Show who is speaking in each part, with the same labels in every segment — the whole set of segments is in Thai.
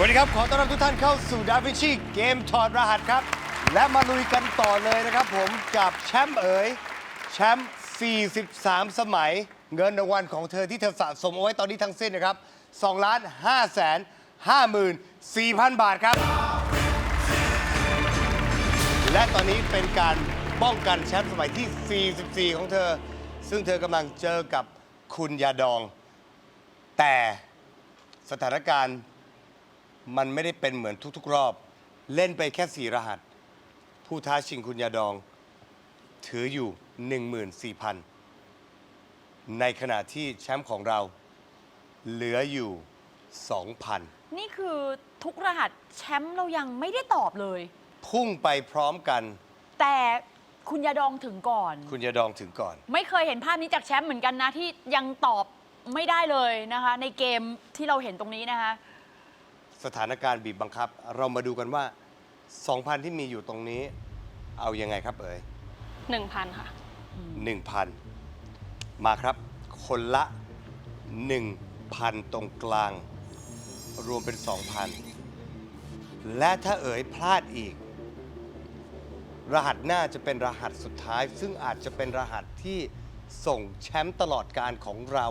Speaker 1: สวัสดีครับ ขอต้อนรับทุกท่านเข้าสู่ดาวิชีเกมถอดรหัสครับ และมาลุยกันต่อเลยนะครับผมกับแชมป์เอ๋ยแชมป์ 43 สมัย เงินรางวัลของเธอที่เธอสะสมเอาไว้ตอนนี้ทั้งสิ้นนะครับ2ล้าน5แสน54,000บาทครับ และตอนนี้เป็นการป้องกันแชมป์สมัยที่ 44 ของเธอ ซึ่งเธอกำลังเจอกับคุณยาดอง แต่สถานการณ์ มันไม่ได้เป็นเหมือนทุกๆ รอบ เล่นไปแค่สี่รหัส ผู้ท้าชิงคุณยาดอง ถืออยู่ 14,000 ในขณะที่แชมป์ของเรา เหลืออยู่ 2,000
Speaker 2: นี่คือทุกรหัสแชมป์เรายังไม่ได้ตอบเลย
Speaker 1: พุ่งไปพร้อมกัน
Speaker 2: แต่คุณยาดองถึงก่อน
Speaker 1: คุณยาดองถึงก่อน
Speaker 2: ไม่เคยเห็นภาพนี้จากแชมป์เหมือนกันนะ ที่ยังตอบไม่ได้เลยนะคะ ในเกมที่เราเห็นตรงนี้นะคะ
Speaker 1: สถานการณ์บีบบังคับ เรามาดูกันว่า 2,000 ที่มีอยู่ตรงนี้ เอายังไงครับเอ๋ย
Speaker 3: หนึ่งพันค่ะ
Speaker 1: 1,000 มาครับ คนละ 1,000 ตรงกลาง รวมเป็น 2,000 และถ้าเอ๋ยพลาดอีก รหัสหน้าจะเป็นรหัสสุดท้าย ซึ่งอาจจะเป็นรหัสที่ส่งแชมป์ตลอดการของเรา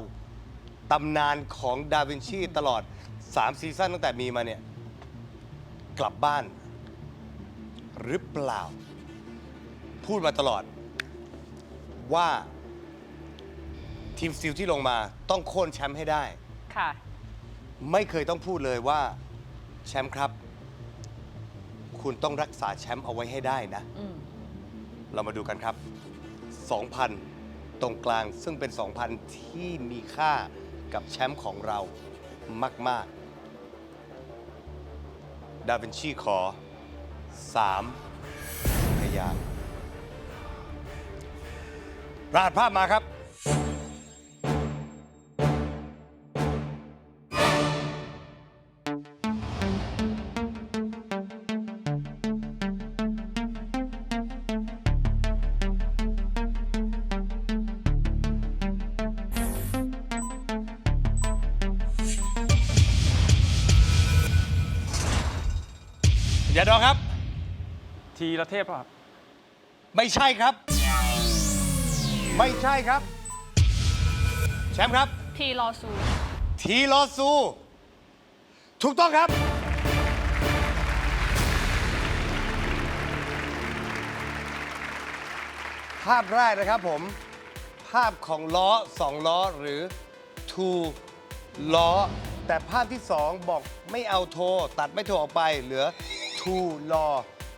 Speaker 1: ตำนานของดาวินชีตลอด 3ซีซั่นตั้งแต่มีมาเนี่ย กลับบ้าน หรือเปล่า พูดมาตลอด ว่าทีมซิลที่ลงมาต้องโค่นแชมป์ให้ได้
Speaker 2: ค่ะ
Speaker 1: ไม่เคยต้องพูดเลยว่า แชมป์ครับ คุณต้องรักษาแชมป์เอาไว้ให้ได้นะ
Speaker 2: อืม
Speaker 1: เรามาดูกันครับ 2,000 ตรงกลางซึ่งเป็น 2,000 ที่มีค่ากับแชมป์ของเรามาก ๆ ดาวินชีขอ 3 พยางค์รหัสภาพมาครับ อย่าดองครับ
Speaker 4: ทีละเทพครับ
Speaker 1: ไม่ใช่ครับ ไม่ใช่ครับ แชมป์ครับ
Speaker 3: ทีรอซู
Speaker 1: ทีลอซู ถูกต้องครับ ภาพแรกนะครับผม ภาพของล้อสองล้อหรือ two ล้อ แต่ภาพที่สองบอกไม่เอาโทรตัดไม่โทรออกไปเหลือ two ล้อ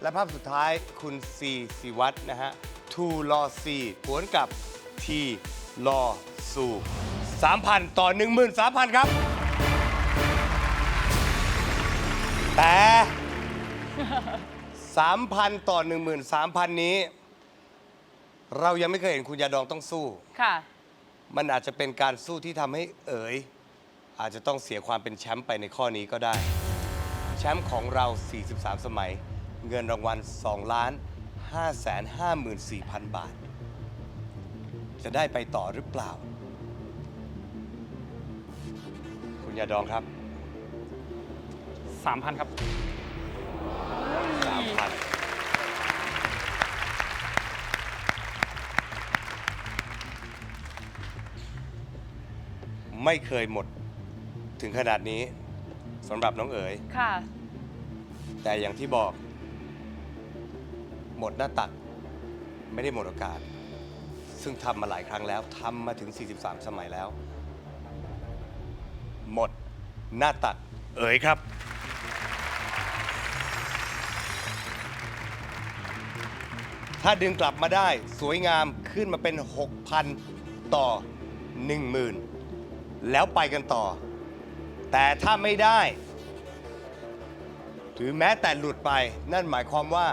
Speaker 1: และภาพสุดท้ายคุณซีสิวัตรนะฮะ two ล้อ C หวนกับ T ล้อสู3,000 ต่อ 13,000 ครับ แต่ 3,000 ต่อ 13,000 นี้ เรายังไม่เคยเห็นคุณยาดองต้องสู้
Speaker 2: ค่ะ
Speaker 1: มันอาจจะเป็นการสู้ที่ทำให้เอ๋ย อาจจะต้องเสียความเป็นแชมป์ไปในข้อนี้ก็ได้ แชมป์ของเรา 43 สมัย เงินรางวัล2ล้าน5 5 4 0 0 0 บาท จะได้ไปต่อหรือเปล่า คุณยาดองครับ
Speaker 4: สามพันครับ
Speaker 1: 3,000 ไม่เคยหมดถึงขนาดนี้ สำหรับน้องเอ๋ย
Speaker 2: ค่ะ
Speaker 1: แต่อย่างที่บอก หมดหน้าตัก ไม่ได้หมดโอกาส ซึ่งทำมาหลายครั้งแล้วทำมาถึง 43 สมัยแล้ว หมดหน้าตัก เอ๋ยครับ ถ้าดึงกลับมาได้สวยงามขึ้นมาเป็น 6,000 ต่อ 10,000 แล้วไปกันต่อ แต่ถ้าไม่ได้ หรือแม้แต่หลุดไปนั่นหมายความว่า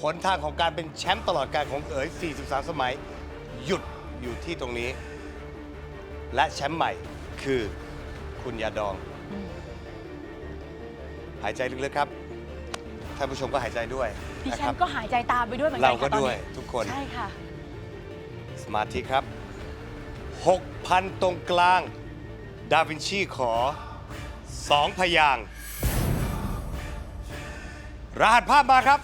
Speaker 1: หนทางของการเป็นแชมป์ตลอดการของเอ๋ย 43 สมัย หยุดอยู่ที่ตรงนี้ และแชมป์ใหม่คือคุณยาดอง หายใจลึกๆครับ ท่านผู้ชมก็หายใจด้วย
Speaker 2: ดิ
Speaker 1: นะ
Speaker 2: ฉั
Speaker 1: ครั
Speaker 2: น
Speaker 1: บ
Speaker 2: ก็หายใจตามไปด้วยเหมือนกั
Speaker 1: เรา
Speaker 2: น
Speaker 1: ก็
Speaker 2: ค่ะตอน
Speaker 1: ด้วย
Speaker 2: นี้
Speaker 1: ทุกคน
Speaker 2: ใช่ค่ะ
Speaker 1: สมาธิครับ 6,000 ตรงกลาง ดาวินชีขอ 2พยางค์รหัสภาพมาครับ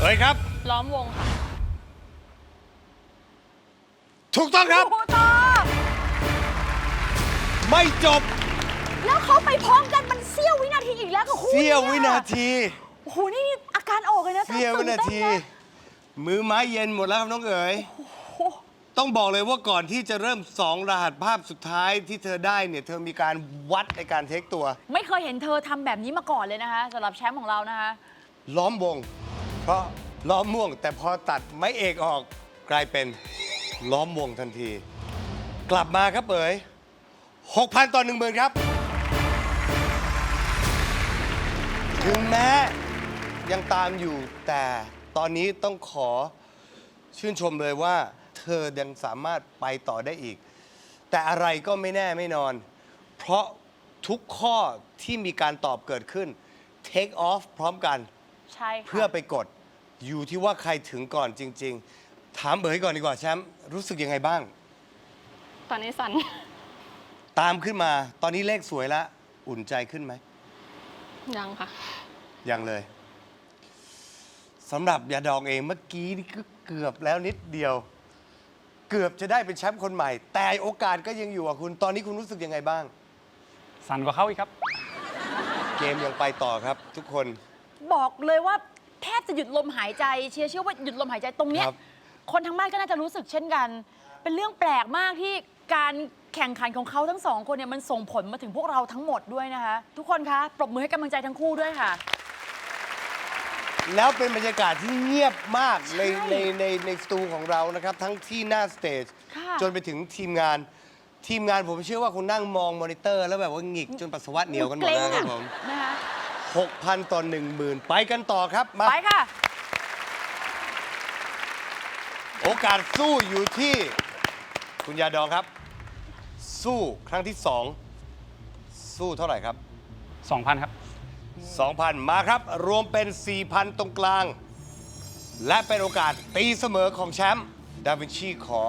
Speaker 1: เอ้ยครับ
Speaker 3: ล้อมวงค่ะ
Speaker 1: ถูกต้องครับ
Speaker 2: โอ้โหต่อ
Speaker 1: ไม่จบ
Speaker 2: แล้วเขาไปพร้อมกันมันเสี้ยววินาทีอีกแล้วกับคู่
Speaker 1: เสี้ยว
Speaker 2: นี้
Speaker 1: วิ
Speaker 2: อะ
Speaker 1: นาที
Speaker 2: โอ้โหนี่อาการออกเลยนะ
Speaker 1: เสี้ยววินาที
Speaker 2: ตื่เต้ะ
Speaker 1: มือไม้เย็นหมดแล้วครับน้องเอ๋ยต้องบอกเลยว่าก่อนที่จะเริ่มสองรหัสภาพสุดท้ายที่เธอได้เนี่ย เธอมีการวัดในการเทคตัว
Speaker 2: ไม่เคยเห็นเธอทำแบบนี้มาก่อนเลยนะคะสำหรับแชมป์ของเรานะคะ
Speaker 1: ล้อมวง เพราะล้อมม่วงแต่พอตัดไม้เอกออกกลายเป็น ล้อมวงทันที กลับมาครับเอ๋ย6,000 ต่อ1 0,000 ครับ ถึงแม้ยังตามอยู่แต่ตอนนี้ต้องขอชื่นชมเลยว่า เธอยังสามารถไปต่อได้อีก แต่อะไรก็ไม่แน่ไม่นอน เพราะทุกข้อที่มีการตอบเกิดขึ้น take off พร้อมกัน
Speaker 2: ใช่ค่ะ
Speaker 1: เพื่อไปกดอยู่ที่ว่าใครถึงก่อนจริง ๆ ถามเอ๋ยก่อนดีกว่าแชมป์รู้สึกยังไงบ้าง
Speaker 3: ตอนนี้สัน
Speaker 1: ตามขึ้นมาตอนนี้เลขสวยแล้วอุ่นใจขึ้นไหม
Speaker 3: ยังค่ะ
Speaker 1: ยังเลยสำหรับยาดองเองเมื่อกี้นี่ก็เกือบแล้วนิดเดียว เกือบจะได้เป็นแชมป์คนใหม่ แต่โอกาสก็ยังอยู่อะคุณตอนนี้คุณรู้สึกยังไงบ้าง
Speaker 4: สั่นกว่าเขาอีกครับ
Speaker 1: เกมยังไปต่อครับ ทุกคน
Speaker 2: บอกเลยว่าแทบจะหยุดลมหายใจ เชียร์เชื่อว่าหยุดลมหายใจตรงเนี้ย
Speaker 1: ครับ
Speaker 2: คนทั้งบ้านก็น่าจะรู้สึกเช่นกัน เป็นเรื่องแปลกมากที่การแข่งขันของเขาทั้งสองคนเนี่ยมันส่งผลมาถึงพวกเราทั้งหมดด้วยนะคะ ทุกคนคะปรบมือให้กำลังใจทั้งคู่ด้วยค่ะ
Speaker 1: แล้วเป็นบรรยากาศที่เงียบมากใน
Speaker 2: ใช่
Speaker 1: ในในในสตูของเรานะครับ ทั้งที่หน้าสเตจ
Speaker 2: ค่ะ
Speaker 1: จนไปถึงทีมงาน ทีมงานผมเชื่อว่าคุณนั่งมองมอนิเตอร์ แล้วแบบว่าหงิกจนปัสสาวะเหนียวกันหมดแล้วครับผม
Speaker 2: นะคะ
Speaker 1: 6,000ต่อ10,000 ไปกันต่อครับมา
Speaker 2: ไปค่ะ
Speaker 1: โอกาสสู้อยู่ที่คุณยาดองครับ สู้ครั้งที่2สู้เท่าไหร่ครับ
Speaker 4: 2,000 ครับ
Speaker 1: 2,000 มาครับ รวมเป็น 4,000 ตรงกลาง และเป็นโอกาสตีเสมอของแชมป์ดาวินชีขอ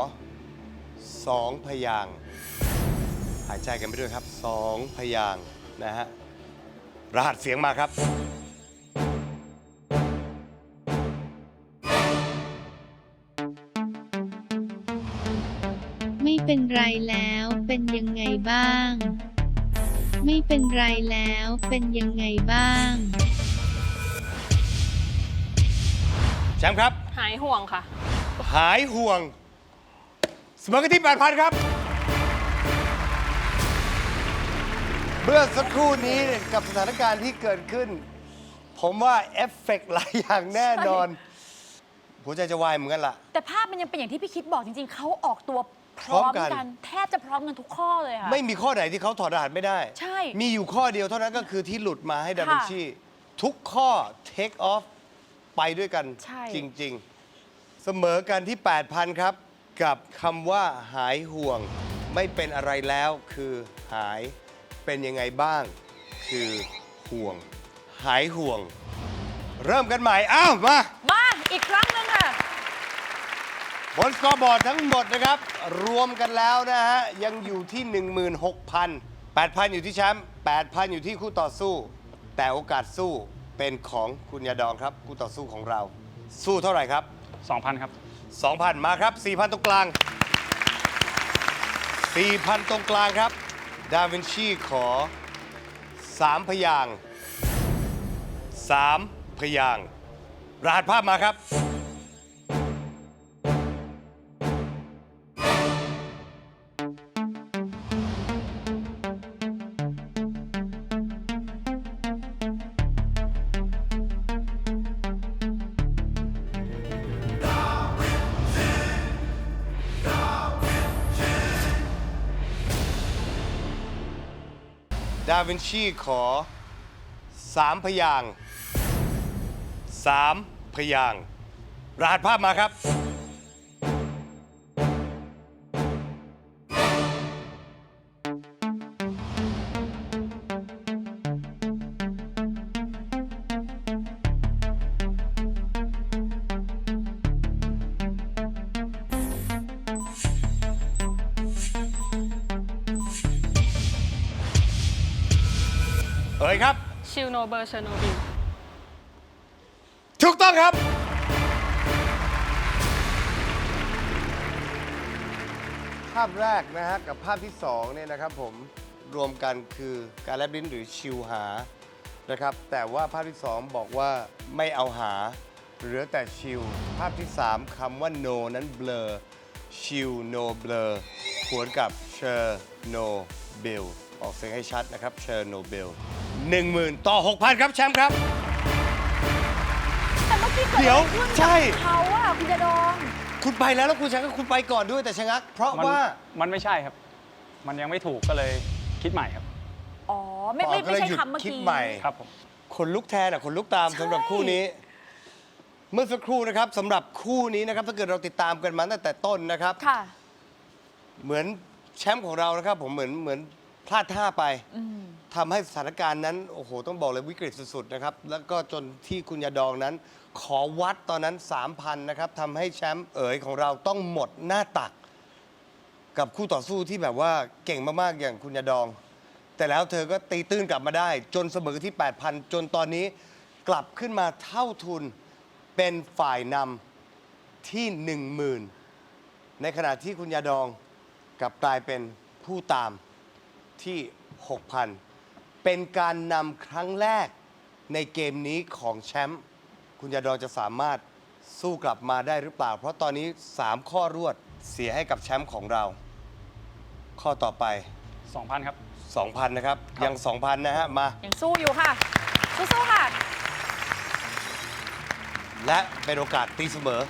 Speaker 1: 2 พยางค์หายใจกันไปด้วยครับ 2 พยางค์นะฮะ รหัสเสียงมาครับ
Speaker 5: ไม่เป็นไรแล้วเป็นยังไงบ้าง ไม่เป็นไรแล้วเป็นยังไงบ้าง
Speaker 1: แชมป์ครับ
Speaker 3: หายห่วงค่ะ
Speaker 1: หายห่วงเสมอกันที่8,000 ครับ เมื่อสักครู่นี้กับสถานการณ์ที่เกิดขึ้น ผมว่าเอฟเฟกต์หลายอย่างแน่นอน หัวใจจะวายเหมือนกันล่ะ
Speaker 2: แต่ภาพมันยังเป็นอย่างที่พี่คิดบอกจริง ๆ เขาออกตัว พ
Speaker 1: พ
Speaker 2: ร้
Speaker 1: ร้
Speaker 2: อ
Speaker 1: อ
Speaker 2: ม
Speaker 1: มกัน
Speaker 2: กันแทบจะพร้อมกันทุกข้อเลยค่ะ
Speaker 1: ไม่มีข้อไหนที่เขาถอดรหัสไม่ได้
Speaker 2: ใช่
Speaker 1: มีอยู่ข้อเดียวเท่านั้นก็คือที่หลุดมาให้ดาวิน
Speaker 2: ค่ะ
Speaker 1: ชี ทุกข้อ take off ไปด้วยกัน
Speaker 2: ใช่
Speaker 1: จริง ๆ เสมอกันที่ 8,000 ครับ กับคำว่าหายห่วง ไม่เป็นอะไรแล้วคือหายเป็นยังไงบ้าง คือห่วง หายห่วง เริ่มกันใหม่ อ้าว มา
Speaker 2: มาอีกครั้ง หนึ่งค่ะ
Speaker 1: บนสกอร์บอร์ดทั้งหมดนะครับ รวมกันแล้วนะฮะ ยังอยู่ที่ 16,000 8,000 อยู่ที่แชมป์8,000 อยู่ที่คู่ต่อสู้ แต่โอกาสสู้เป็นของคุณยาดองครับ คู่ต่อสู้ของเรา สู้เท่าไหร่ครับ
Speaker 4: 2,000 ครับ
Speaker 1: 2,000 มาครับ 4,000 ตรงกลาง 4,000 ตรงกลางครับ ดาวินชีขอ 3 พยางค์3พยางค์รหัสภาพมาครับ วินชีขอสามพยางค์3พยางค์รหัสภาพมาครับ ยครับ
Speaker 3: ชิลโนเบอร์เชอร์โนบิล
Speaker 1: ถูกต้องครับ ภาพแรกนะฮะกับภาพที่2เนี่ยนะครับผมรวมกันคือการแลบลิ้นหรือชิวหานะครับ แต่ว่าภาพที่ 2 บอกว่าไม่เอาหา เหลือแต่ชิว ภาพที่ 3คำว่า no นั้นเบลอชิว no เบลอขวนกับเชอร์ no bill ออกเสียงให้ชัดนะครับเชอร์ no bill 10,000 ต่อ 6,000 ครับแชมป์ครับ
Speaker 2: แต่เมื่อกี้เกิด
Speaker 1: เดี๋ยว
Speaker 2: อะไรขึ้น
Speaker 1: ใช่
Speaker 2: กับเขาอะคุณยาดอง
Speaker 1: คุณไปแล้วแล้วคุณชะงักคุณไปก่อนด้วยแต่ชะงัก เพราะ
Speaker 4: มัน
Speaker 1: ว่า
Speaker 4: มันไม่ใช่ครับ มันยังไม่ถูกก็เลยคิดใหม่ครับ
Speaker 2: อ๋อ ไม่ไม่
Speaker 1: อ๋อก็
Speaker 2: ไม่
Speaker 1: เลย
Speaker 2: ใช่
Speaker 1: หยุด
Speaker 2: คำเมื่อ
Speaker 1: คิด
Speaker 2: กี้
Speaker 1: ใหม่
Speaker 4: ครับผม
Speaker 1: คนลุกแทนอะคนลุกตาม
Speaker 2: ใช่
Speaker 1: สำหรับคู่นี้ เมื่อสักครู่นะครับสำหรับคู่นี้นะครับ ถ้าเกิดเราติดตามกันมาตั้งแต่ต้นนะครับ
Speaker 2: ค่ะ
Speaker 1: เหมือนแชมป์ของเรานะครับ ผมเหมือนเหมือนพลาดท่าไป
Speaker 2: อืม
Speaker 1: ทำให้สถานการณ์นั้นโอ้โหต้องบอกเลยวิกฤตสุดๆนะครับแล้วก็จนที่คุณยาดองนั้น ขอวัดตอนนั้น 3,000นะครับทำให้แชมป์เอ๋ยของเราต้องหมดหน้าตัก กับคู่ต่อสู้ที่แบบว่าเก่งมากๆอย่างคุณยาดอง แต่แล้วเธอก็ตีตื้นกลับมาได้ จนเสมอที่ 8,000 จนตอนนี้กลับขึ้นมาเท่าทุนเป็นฝ่ายนำที่ 10,000 ในขณะที่คุณยาดองกลับกลายเป็นผู้ตามที่ 6,000 เป็นการนำครั้งแรกในเกมนี้ของแชมป์คุณยาดองจะสามารถสู้กลับมาได้หรือเปล่า เพราะตอนนี้ 3 ข้อรวดเสียให้กับแชมป์ของเรา ข้อต่อไป
Speaker 4: 2,000 ครับ
Speaker 1: 2,000 นะครับ ยัง 2,000 นะฮะ มา
Speaker 2: ยังสู้อยู่ค่ะ สู้ๆค่ะ
Speaker 1: และเป็นโอกาสตีเสมอ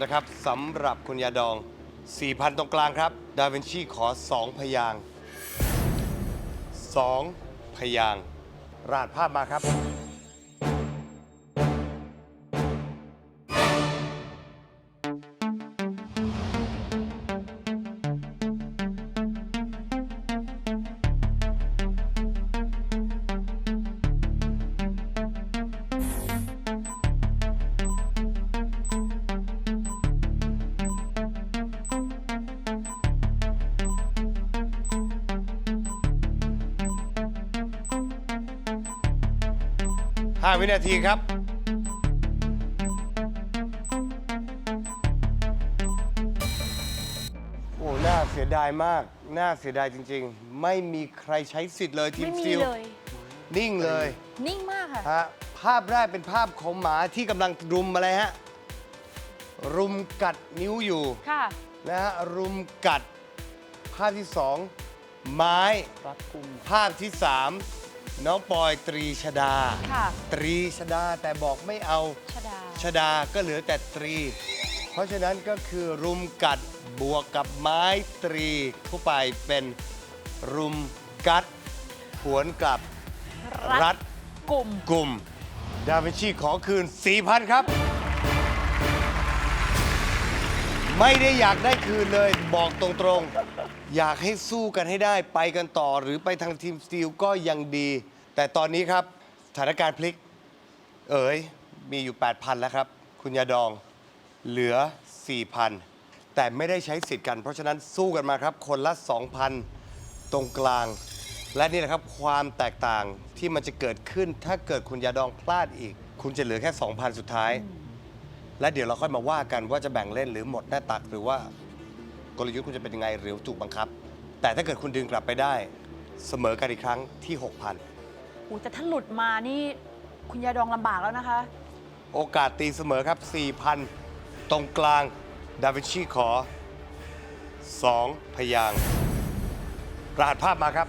Speaker 1: นะครับสำหรับคุณยาดอง 4,000 ตรงกลางครับ ดาวินชีขอ 2 พยางค์2 พยางค์ราดภาพมาครับ 5 วินาทีครับ โอ้น่าเสียดายมาก น่าเสียดายจริง ๆ ไม่มีใครใช้สิทธิ์เลยที
Speaker 2: ไม่
Speaker 1: ม
Speaker 2: มี
Speaker 1: ซิล
Speaker 2: เลย
Speaker 1: นิ่งเลย
Speaker 2: นิ่งมากค่ะ
Speaker 1: ฮะภาพแรกเป็นภาพของหมาที่กำลังรุมอะไรฮะ รุมกัดนิ้วอยู่
Speaker 2: ค่ะ
Speaker 1: นะฮะรุมกัด ภาพที่สองไม้
Speaker 4: รัดกุม
Speaker 1: ภาพที่สาม น้องปอยตรีชดา
Speaker 2: ค่ะ
Speaker 1: ตรีชดาแต่บอกไม่เอา
Speaker 2: ชดา
Speaker 1: ชดาก็เหลือแต่ตรี เพราะฉะนั้นก็คือรุมกัดบวกกับไม้ตรีเข้าไปเป็นรุมกัดผวนกลับ
Speaker 2: รัด
Speaker 1: รัด
Speaker 2: กลุ่ม
Speaker 1: กลุ่ม ดาวินชีขอคืน 4,000 ครับ ไม่ได้อยากได้คืนเลยบอกตรงๆ อยากให้สู้กันให้ได้ไปกันต่อหรือไปทางทีมสตีลก็ยังดี แต่ตอนนี้ครับสถานการณ์พลิก เอ๋ยมีอยู่ 8,000 แล้วครับ คุณยาดองเหลือ 4,000 แต่ไม่ได้ใช้สิทธิ์กัน เพราะฉะนั้นสู้กันมาครับ คนละ 2,000 ตรงกลาง และนี่แหละครับความแตกต่างที่มันจะเกิดขึ้นถ้าเกิดคุณยาดองพลาดอีก คุณจะเหลือแค่ 2,000 สุดท้าย และเดี๋ยวเราค่อยมาว่ากันว่าจะแบ่งเล่นหรือหมดหน้าตักหรือว่า กลยุทธ์คุณจะเป็นยังไงหรือถูกบังคับ แต่ถ้าเกิดคุณดึงกลับไปได้ เสมอกันอีกครั้งที่ 6,000
Speaker 2: โอ้แต่ถ้าหลุดมานี่คุณยายดองลำบากแล้วนะคะ
Speaker 1: โอกาสตีเสมอครับ 4,000 ตรงกลางดาวินชีขอ 2 พยางค์รหัสภาพมาครับ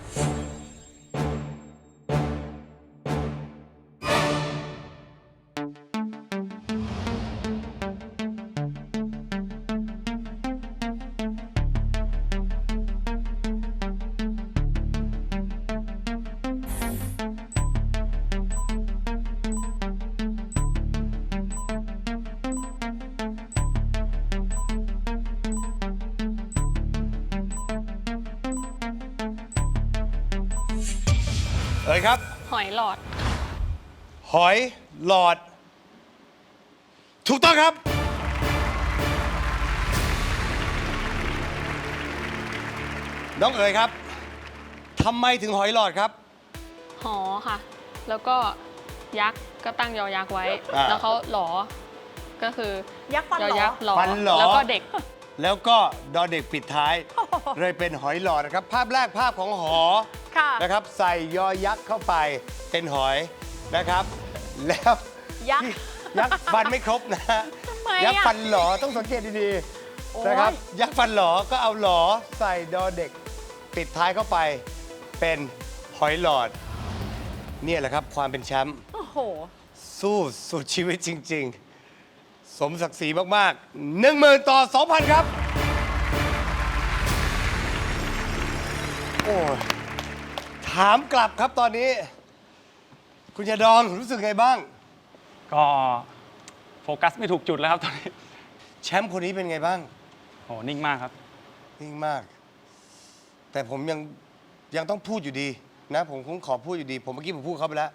Speaker 1: อ่ยครับ
Speaker 3: หอยหลอด
Speaker 1: หอยหลอด ถูกต้องครับ น้องเอ๋ยครับทำไมถึงหอยหลอดครับ
Speaker 3: หอค่ะ แล้วก็ยักษ์ก็ตั้งยอยักษ์ไว้
Speaker 1: อ่า
Speaker 3: แล้วเขาหลอ ก็คือ
Speaker 2: ยักษ์ฟัน
Speaker 3: ยอ
Speaker 2: เหรอ
Speaker 3: ยักษ์หลอ
Speaker 1: ฟันหลอ
Speaker 3: แล้วก็เด็ก
Speaker 1: แล้วก็ดอเด็กปิดท้าย เลยเป็นหอยหลอดนะครับ ภาพแรกภาพของหอ
Speaker 2: ค่ะ
Speaker 1: นะครับ ใส่ยอยักษ์เข้าไปเป็นหอยนะครับ แล้ว
Speaker 2: ยักษ์
Speaker 1: ยักษ์ฟันไม่ครบนะฮะ
Speaker 2: ทำไมอะ
Speaker 1: ยักษ์ฟันหลอต้องสังเกตดี
Speaker 2: โอ้ย
Speaker 1: ๆนะครับ ยักษ์ฟันหลอก็เอาหลอใส่ดอเด็กปิดท้ายเข้าไป เป็นหอยหลอด เนี่ยแหละครับความเป็นแชมป์
Speaker 2: โอ้โห
Speaker 1: สู้สุดชีวิตจริง ๆ สมศักดิ์ศรีมากๆ1 0,000 ต่อ 2,000 ครับ โอ้ยถามกลับครับตอนนี้ คุณยาดองรู้สึกไงบ้าง
Speaker 4: ก็โฟกัสไม่ถูกจุดแล้วครับตอนนี้
Speaker 1: แชมป์คนนี้เป็นไงบ้าง
Speaker 4: โห นิ่งมากครับ
Speaker 1: นิ่งมาก แต่ผมยังยังต้องพูดอยู่ดีนะ ผมคงขอพูดอยู่ดี ผมเมื่อกี้ผมพูดเขาไปแล้ว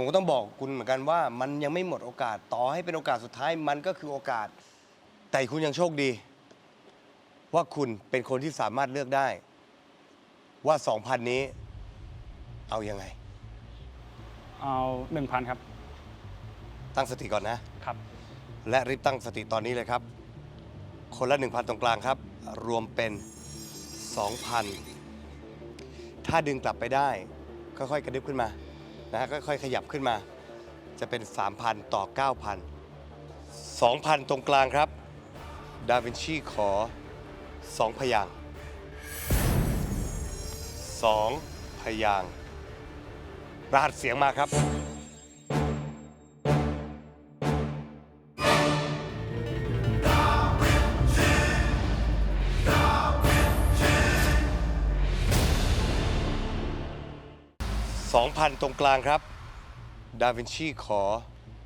Speaker 1: ผมก็ต้องบอกคุณเหมือนกันว่ามันยังไม่หมดโอกาสต่อให้เป็นโอกาสสุดท้ายมันก็คือโอกาส แต่คุณยังโชคดี ว่าคุณเป็นคนที่สามารถเลือกได้ ว่า 2,000 นี้ เอายังไง
Speaker 4: เอาหนึ่งพันครับ
Speaker 1: ตั้งสติก่อนนะ
Speaker 4: ครับ
Speaker 1: และรีบตั้งสติตอนนี้เลยครับ คนละ 1,000 ตรงกลางครับ รวมเป็น 2,000 ถ้าดึงกลับไปได้ ค่อยๆ กระดึบขึ้นมา นะฮะค่อยๆขยับขึ้นมา จะเป็น 3,000 ต่อ 9,000 2,000 ตรงกลางครับ ดาวินชีขอ 2 พยาง 2 พยางรหัสเสียงมาครับ 2,000ตรงกลางครับ ดาวินชีขอ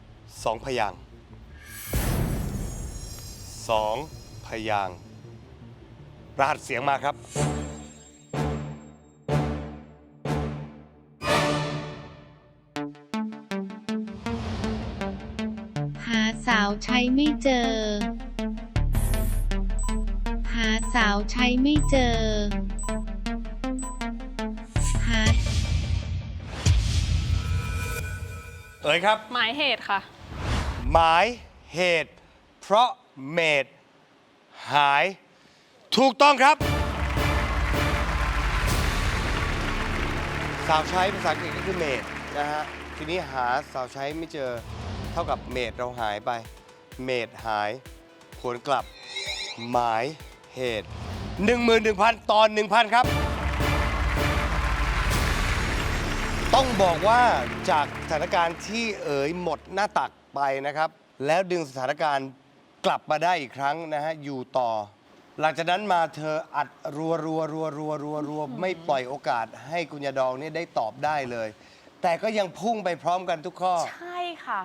Speaker 1: 2พยางค์2พยางค์รหัสเสียงมาครับ
Speaker 5: หาสาวใช้ไม่เจอ หาสาวใช้ไม่เจอ
Speaker 1: เอ๋ยครับ
Speaker 3: หมายเหตุค่ะ
Speaker 1: หมายเหตุ เพราะเมดหาย ถูกต้องครับ สาวใช้ภาษาอังกฤษก็คือเมดนะฮะ ทีนี้หาสาวใช้ไม่เจอเท่ากับเมดเราหายไป เมดหายผลกลับ หมายเหตุ 11,000 ตอน 1,000 ครับ ต้องบอกว่าจากสถานการณ์ที่เอ๋ยหมดหน้าตักไปนะครับ แล้วดึงสถานการณ์กลับมาได้อีกครั้งนะฮะ อยู่ต่อ หลังจากนั้นมาเธออัดรัวรัวรัวรัวรัวรัวไม่ปล่อยโอกาสให้กุญยาดองเนี่ยได้ตอบได้เลย แต่ก็ยังพุ่งไปพร้อมกันทุกข้อ
Speaker 2: ใช่ค่ะ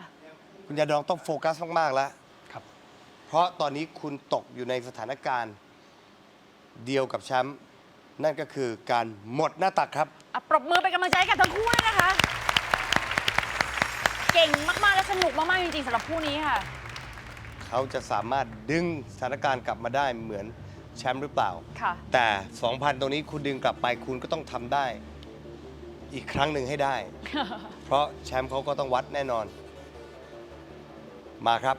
Speaker 1: คุณยาดองต้องโฟกัสมากๆแล้ว
Speaker 4: ครับ
Speaker 1: เพราะตอนนี้คุณตกอยู่ในสถานการณ์ เดียวกับแชมป์ นั่นก็คือการหมดหน้าตักครับ
Speaker 2: อะปรบมือเป็นกำลังใจให้กับทั้งคู่ด้วยนะคะ เก่งมาก ๆ และสนุกมาก ๆ จริง ๆสำหรับคู่นี้ค่ะ
Speaker 1: เขาจะสามารถดึงสถานการณ์กลับมาได้เหมือนแชมป์หรือเปล่า
Speaker 2: ค่ะ
Speaker 1: แต่ 2,000 ตรงนี้คุณดึงกลับไปคุณก็ต้องทำได้ อีกครั้งหนึ่งให้ได้ เพราะแชมป์เขาก็ต้องวัดแน่นอน มาครับ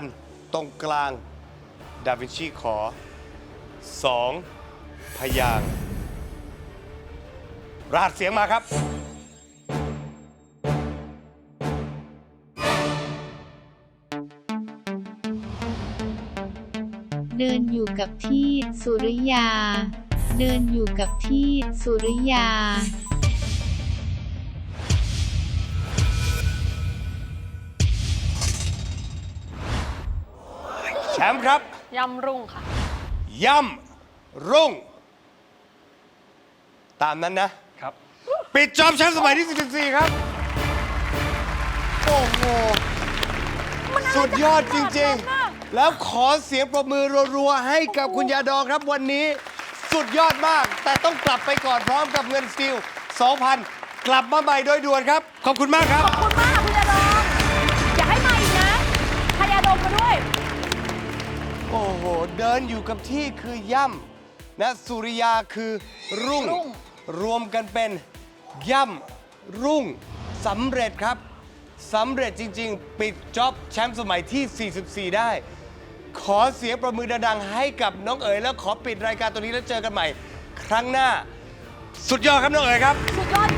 Speaker 1: 2,000 ตรงกลาง ดาวินชีขอ 2 พยางค์รหัสเสียงมาครับ
Speaker 5: เดินอยู่กับที่สุริยา เดินอยู่กับที่สุริยา
Speaker 1: แชมป์ครับ
Speaker 3: ยำรุ่งค่ะ
Speaker 1: ย่ำรุ่ง ตามนั้นนะ
Speaker 4: ครับ
Speaker 1: ปิดจอบแชมป์สมัยที่44ครับ โอ้โห สุดยอดจริง ๆ แล้วขอเสียงปรบมือรัว ๆ ให้กับคุณยาดองครับวันนี้ สุดยอดมาก แต่ต้องกลับไปก่อนพร้อมกับเงินสติล2,000 กลับมาใหม่โดยด่วนครับ ขอบคุณมากครับ
Speaker 2: ขอบคุณมากคุณยาดอง อย่าให้มาอีกนะพยาดมมาด้วย
Speaker 1: โอ้โห เดินอยู่กับที่คือย่ำ นะสุริยาคือรุ่ง
Speaker 2: รุ่ง
Speaker 1: รวมกันเป็นย่ำรุ่งสำเร็จครับสำเร็จจริง ๆ ปิดจ็อบแชมป์สมัยที่ 44 ได้ ขอเสียงประมือดังๆให้กับน้องเอ๋ยแล้วขอปิดรายการตัวนี้แล้วเจอกันใหม่ ครั้งหน้า สุดยอดครับน้องเอ๋ยครับ
Speaker 2: สุดยอดจริงๆค่ะ